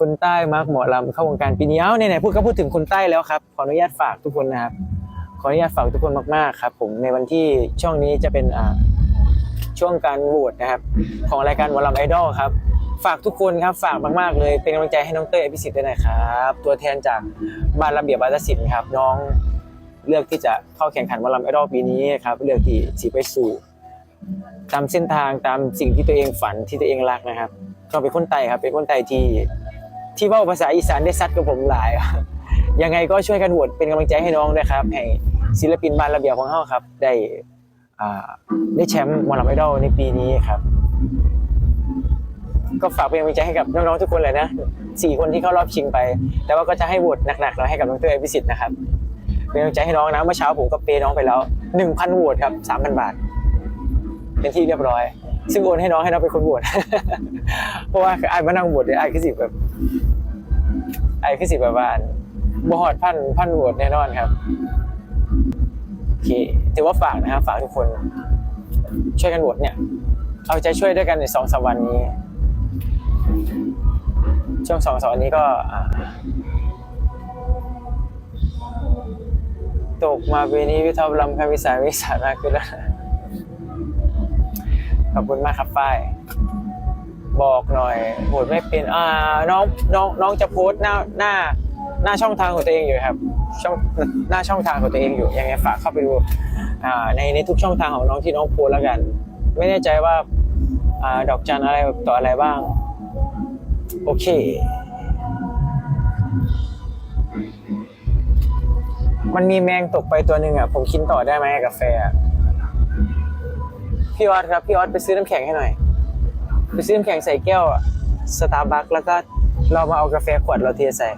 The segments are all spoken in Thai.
คนใต้มาร์กหมอลำเข้าวงการปีนี้เอ้าไหนๆพูดก็พูดถึงคนใต้แล้วครับขออนุญาตฝากทุกคนนะครับขออนุญาตฝากทุกคนมากๆครับ ผมในวันที่ช่วงนี้จะเป็นอ่าช่วงการโหวตนะครับ ของรายการหมอลำไอดอลครับ ฝากทุกคนครับฝากมากๆเลย เป็นกำลังใจให้น้องเต้ยอภิสิทธิ์ด้วยนะครับ ตัวแทนจากบ้านระเบียบวัฒนศิลป์ครับ น้องเลือกที่จะเข้าแข่งขันหมอลำไอดอลปีนี้ครับเลือกที่สีไปสู่ตามเส้นทางตามสิ่งที่ตัวเองฝันที่ตัวเองรักนะครับก็เป็นคนไทยครับเป็นคนไทยที่ ที่เว่าภาษาอีสานได้ซัดกับผมหลายยังไงก็ช่วยกันโหวตเป็นกำลังใจให้น้องด้วยครับให้ศิลปินบ้านระเบียบของเราครับ ได้ได้แชมป์มอลำไอดอลในปีนี้ครับ ก็ฝากเป็นกำลังใจให้กับน้องๆทุกคนเลยนะสี่คนที่เข้ารอบชิงไป แต่ว่าก็จะให้โหวตหนักๆแล้วให้กับน้องเตยอภิสิทธิ์นะครับเป็นกำลังใจให้น้องนะเมื่อเช้าผมก็เปย์น้องไปแล้วหนึ่งพันโหวตครับสามพันบาท เป็นที่เรียบร้อย ซึ่งโอนให้น้องให้น้องเป็นคนบวชเพราะว่าไอ้มานั่งบวชเนี่ยไอ้คือสิแบบ อ้คือสิบบว่าบวชพันพันบวชแน่นอนครับโอเคถือว่าฝากนะครับฝากทุกคน ช่วยกันบวชเนี่ย เอาใจช่วยด้วยกันในสองสามวันนี้ ช่วงสองสามวันนี้ก็ตกมาปีนี้วิทยาลำคำวิสายวิสานมากขึ้นแล้วขอบคุณมากครับฝ้าย บอกหน่อยโหดไม่เป็นอ่าน้องน้องน้องจะโพสต์หน้าหน้าหน้าช่องทางของตัวเองอยู่ครับช่องหน้าช่องทางของตัวเองอยู่ยังไงฝากเข้าไปดูอ่าในในทุกช่องทางของน้องที่น้องโพสแล้วกัน ไม่แน่ใจว่าอ่าดอกจันอะไรต่ออะไรบ้าง โอเค มันมีแมงตกไปตัวหนึ่งอะผมกินต่อได้ไหมกาแฟพี่ออสครับพี่ออสไปซื้อน้ำแข็งให้หน่อย ไปซื้อน้ำแข็งใส่แก้วสตาร์บัคแล้วก็เรามาเอากาแฟขวดเราเทใส่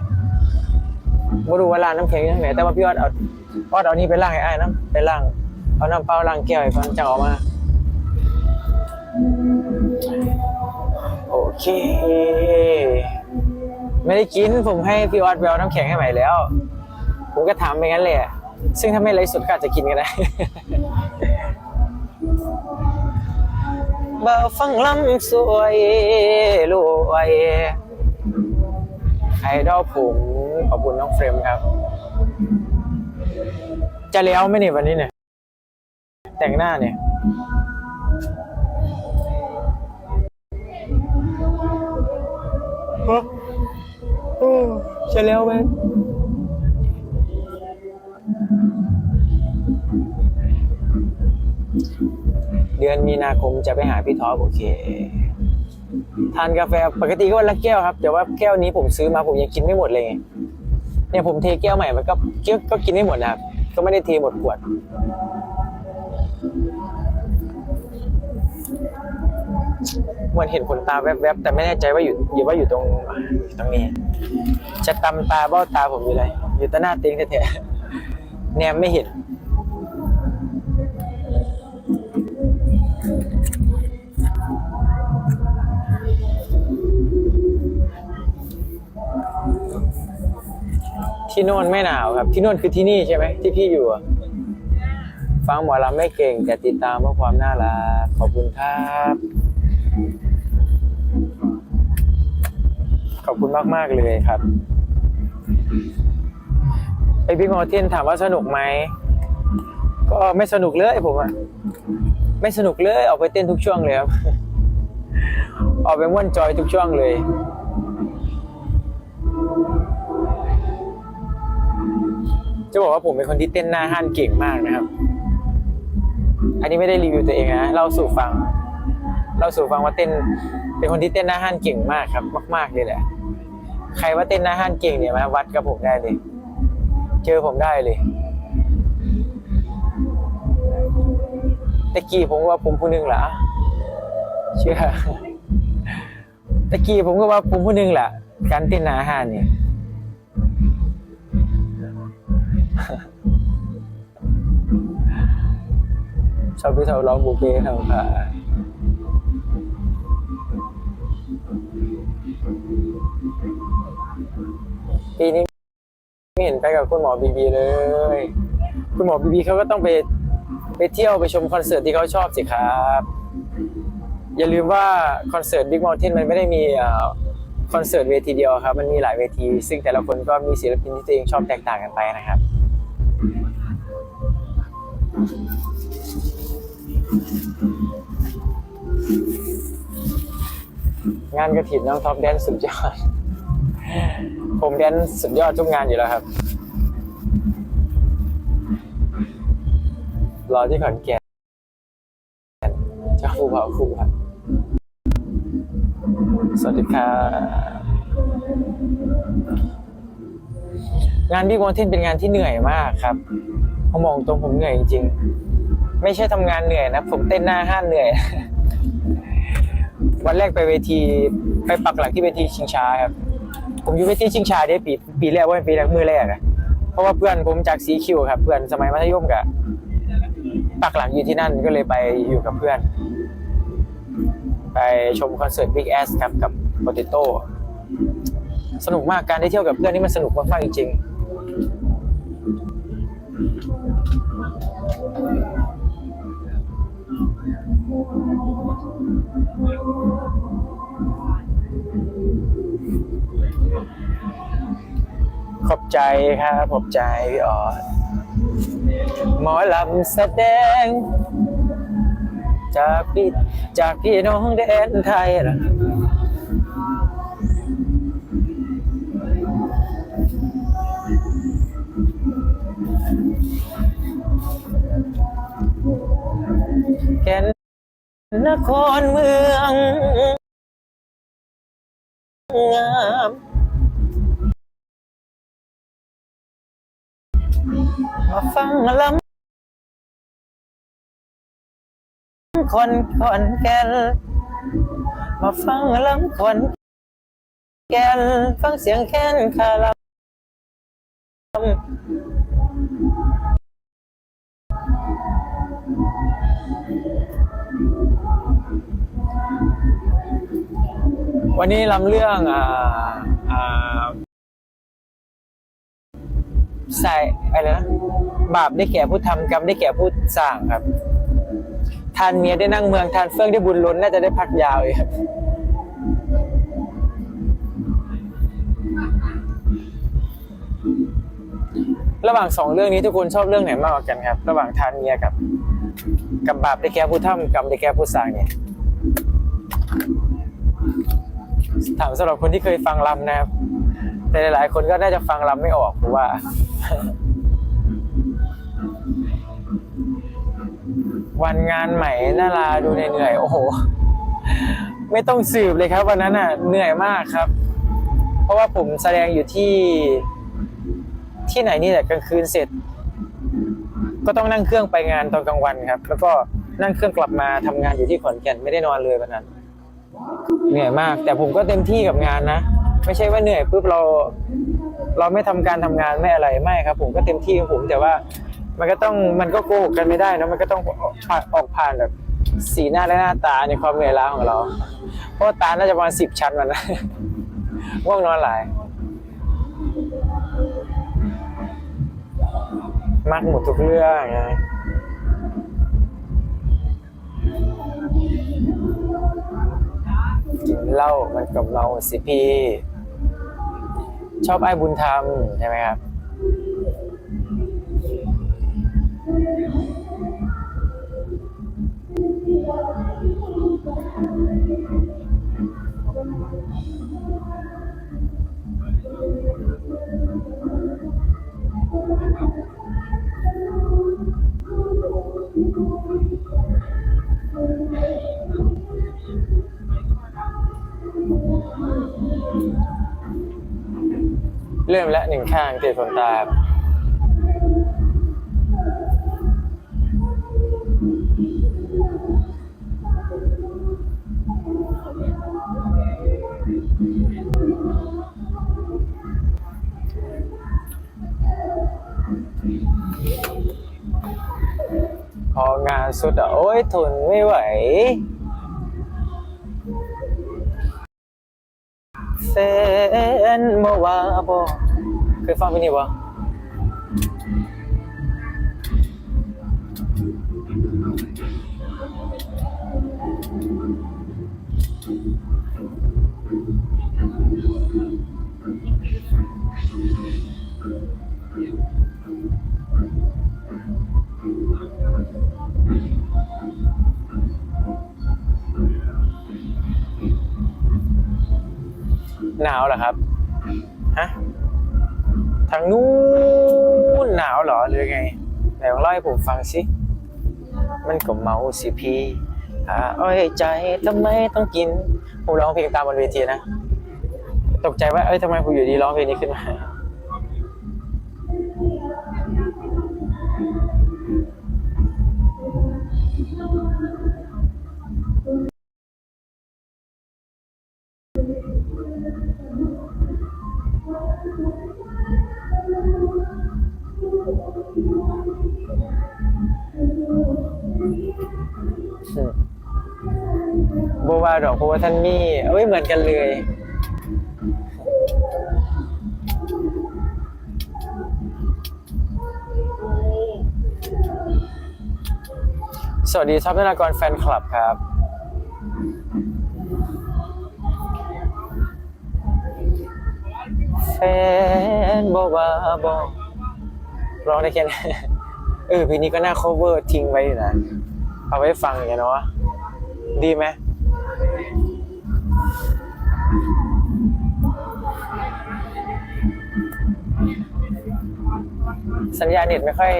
ไม่รู้ว่าร้านน้ำแข็งอยู่ที่ไหนแต่ว่าพี่ออสเอาออสเอานี่ไปล้างให้อ้น้ำไปล้างเอาน้ำเปล่าล้างแก้วให้ฟังจังออกมาโอเค ไม่ได้กินผมให้พี่ออสไปเอาน้ำแข็งให้ใหม่แล้ว ผมก็ถามไปงั้นเลยซึ่งถ้าไม่ไรสุดก็อาจจะกินก็ได้ บ่าวฟังลำสวยรวยไอดอลผมขอบคุณน้องเฟรมครับ จะแล้วไหมเนี่ยวันนี้เนี่ย แต่งหน้าเนี่ยฮะโอ้จะแล้วไหม เดือนมีนาคมจะไปหาพี่ท็อปโอเค ทานกาแฟปกติก็วันละแก้วครับ แต่ว่าแก้วนี้ผมซื้อมาผมยังกินไม่หมดเลยไงเนี่ยผมเทแก้วใหม่มันก็เกี้ยวก็กินไม่หมดนะครับ ก็ไม่ได้เทหมดขวด เหมือนเห็นขนตาแวบๆ แต่ไม่แน่ใจว่าอยู่อยู่ว่าอยู่ตรงอยู่ตรงนี้ จะตำตาเบ้าตาผมอยู่เลย อยู่ต่หน้าเต็งแท้ๆแนมไม่เห็น ที่โน่นไม่หนาวครับ ที่โน่นคือที่นี่ใช่ไหมที่พี่อยู่อะฟังหมอลำไม่เก่ง แต่ติดตามเพราะความน่ารักขอบคุณครับ ขอบคุณมาก ๆ เลยครับไอพี่งอเทียนถามว่าสนุกไหมก็ไม่สนุกเลยผมอะไม่สนุกเลยออกไปเต้นทุกช่วงเลยครับ ออกไปม่วนจอยทุกช่วงเลย จะบอกว่าผมเป็นคนที่เต้นหน้าห้านเก่งมากนะครับ อันนี้ไม่ได้รีวิวตัวเองนะเล่าสู่ฟังเล่าสู่ฟังว่าเต้น เป็นคนที่เต้นหน้าห้านเก่งมากครับ มาก ๆเลยแหละ ใครว่าเต้นหน้าห้านเก่งเนี่ยมาวัดกับผมได้เลย เจอผมได้เลยตะกี้ผมว่าผมผู้หนึ่งแหละเชื่อตะกี้ผมก็ว่าผมผู้หนึ่งแหละการเต้นหน้าห้านเนี่ย ชอบพี่เทาร้องบุเก้ครับค่ะปีนี้ไม่เห็นไปกับคุณหมอบีบีเลย คุณหมอบีบีเขาก็ต้องไปไปเที่ยวไปชมคอนเสิร์ตที่เขาชอบสิครับ อย่าลืมว่าคอนเสิร์ตบิ๊กมอลเทนมันไม่ได้มีคอนเสิร์ตเวทีเดียวครับ มันมีหลายเวที ซึ่งแต่ละคนก็มีศิลปินที่ตัวเองชอบแตกต่างกันไปนะครับ งานกระถิ่นน้องท็อปแดนสุดยอด ผมแดนสุดยอดทุกงานอยู่แล้วครับ รอที่ขอนแก่นเจ้าภูเผาคู่ครับสวัสดีครับ งานบิ๊ก u อนเทนเป็นงานที่เหนื่อยมากครับผมบอกตรงผมเหนื่อยจริงๆ ไม่ใช่ทำงานเหนื่อยนะ ผมเต้นหน้าห้านเหนื่อย วันแรกไปเวทีไปปักหลักที่เวทีชิงช้าครับ ผมอยู่เวทีชิงช้าได้ปีปีแรกว่าเป็นปีแรกมือแรกอะเพราะว่าเพื่อนผมจากสีคิวครับ เพื่อนสมัยมัธยมกับปักหลักอยู่ที่นั่นก็เลยไปอยู่กับเพื่อน ไปชมคอนเสิร์ต Big Ass ครับกับ Potato สนุกมากการได้เที่ยวกับเพื่อนนี่มันสนุกมากๆจริงๆขอบใจครับขอบใจพี่ออดหมอลำแสดง จากพี่จากพี่น้องแดนไทยล่ะ แก่นนครเมือง งามมาฟังลำคนคนแก่นมาฟังลำคนแก่นฟังเสียงแค้นคาลำ วันนี้ลำเรื่องอ่าอ่าใส่อะไรนะบาปได้แก่ผู้ทำกรรมได้แก่ผู้สร้างครับทานเมียได้นั่งเมืองทานเฟื่องได้บุญล้นน่าจะได้พักยาวเลยครับ ระหว่างสองเรื่องนี้ทุกคนชอบเรื่องไหนมากกว่ากันครับ ระหว่างทานเมียกับ กับบาปได้แก่ผู้ทำกรรมได้แก่ผู้สร้างเนี่ยถามสำหรับคนที่เคยฟังลำนะครับ แต่หลายๆ คนก็น่าจะฟังลำไม่ออกเพราะว่าวันงานใหม่น่าราดูเหนื่อยโอ้โห ไม่ต้องสืบเลยครับ วันนั้นอะเหนื่อยมากครับ เพราะว่าผมแสดงอยู่ที่ ที่ไหนนี่แหละกลางคืนเสร็จ ก็ต้องนั่งเครื่องไปงานตอนกลางวันครับ แล้วก็นั่งเครื่องกลับมาทำงานอยู่ที่ขอนแก่นไม่ได้นอนเลยวันนั้นเหนื่อยมาก แต่ผมก็เต็มที่กับงานนะไม่ใช่ว่าเหนื่อยปุ๊บเราเราไม่ทำการทำงานไม่อะไรไม่ครับ ผมก็เต็มที่ของผมแต่ว่ามันก็ต้องมันก็โกหกกันไม่ได้นะมันก็ต้องออกผ่านออกผ่านแบบสีหน้าและหน้าตาในความเหนื่อยล้าของเรา เพราะตาน่าจะประมาณสิบชั้นมันนะง่วงนอนหลาย มักหมดทุกเรื่องไงกินเหล้ามันกับเราสิพี่ ชอบไอ้บุญธรรมใช่ไหมครับ เริ่มแล้วหนึ่งข้างติดขนตาพองานสุดอะ โอ้ยทนไม่ไหวแฟ นั้นบ่ว่าบ่เคยฟังเพลงนี้บ่หนาวเหรอครับ ฮะ ทางนู้นหนาวเหรอหรือไงไหนลองเล่าให้ผมฟังสิ มันก็เมาสิพี่หาอ้อยใจทำไมต้องกินผมร้องเพลงตามบนเวทีนะ ตกใจว่าเอ้ยทำไมผมอยู่ดีร้องเพลงนี้ขึ้นมา บว่าดอกเพราะว่าท่านมีเอ้ยเหมือนกันเลยสวัสดีทัพนากรแฟนคลับครับ แฟนบว่าบอกร้องได้แค่นี้เออเพลงนี้ก็น่า cover ทิ้งไว้อยู่นะ เอาไว้ฟังอย่างเนาะดีไหม สัญญาณเน็ตไม่ค่อย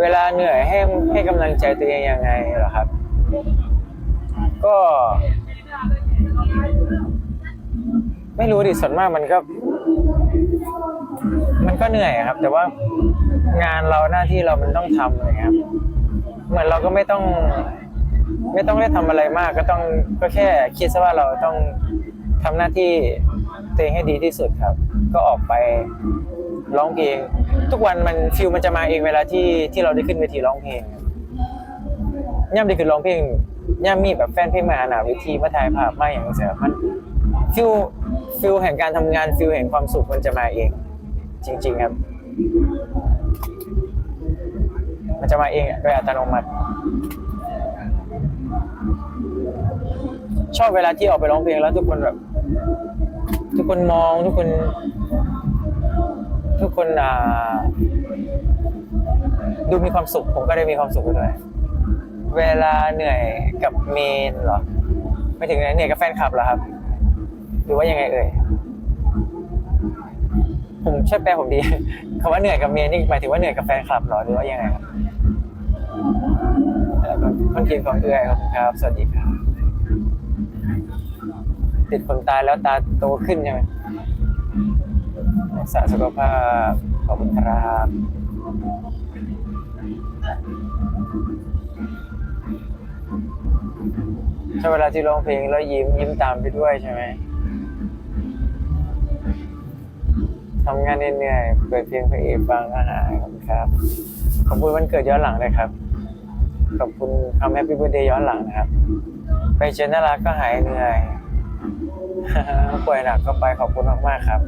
เวลาเหนื่อยให้ให้กำลังใจตัวเองยังไงเหรอครับ ก็ ไม่รู้ดิส่วนมากมันก็ มันก็เหนื่อยครับ แต่ว่างานเราหน้าที่เรามันต้องทำอะไรเงี้ยครับ เหมือนเราก็ไม่ต้อง ไม่ต้องได้ทำอะไรมากก็ต้องก็แค่คิดซะว่าเราต้องทำหน้าที่ตัวเองให้ดีที่สุดครับ ก็ออกไปร้องเพลง ทุกวันมันฟิลมันจะมาเองเวลาที่ที่เราได้ขึ้นเวทีร้องเพลงย่ำได้ขึ้นร้องเพลงย่ำมีแบบแฟนเพลงมาหนาเวทีมาถ่ายภาพมาอย่างเงี้ยมันฟิลฟิลแห่งการทำงานฟิลแห่งความสุขมันจะมาเอง จริง ๆครับ มันจะมาเองโดยอัตโนมัติ ชอบเวลาที่ออกไปร้องเพลงแล้วทุกคนแบบ ทุกคนมองทุกคน ทุกคนอ่าดูมีความสุข ผมก็ได้มีความสุขไปด้วย เวลาเหนื่อยกับเมนเหรอไม่ถึงไหนเหนื่อยกับแฟนคลับเหรอครับ หรือว่ายังไงเอ่ยผมช่วยแปลผมดีคำว่าเหนื่อยกับเมียนี่หมายถึงว่าเหนื่อยกับแฟนคลับเหรอหรือว่ายังไงครับแล้วก็คนเขียนของเอื้อยครับ สวัสดีครับ ติดคนตาแล้วตาโตขึ้นใช่ไหมรักษาสุขภาพขอบคุณครับใช่เวลาที่ร้องเพลงแล้วยิ้มยิ้มตามไปด้วยใช่ไหมทำงานเหนื่อยเปิดเพลงพระเอกฟังอาหารขอบคุณครับ ขอบคุณวันเกิดย้อนหลังเลยครับ ขอบคุณคำแฮปปี้เบ t ร์เดย์ย้อนหลังนะครับ ไปเจอน่ารักก็หายเหนื่อย ป่วยหนักก็ไปขอบคุณมากๆครับ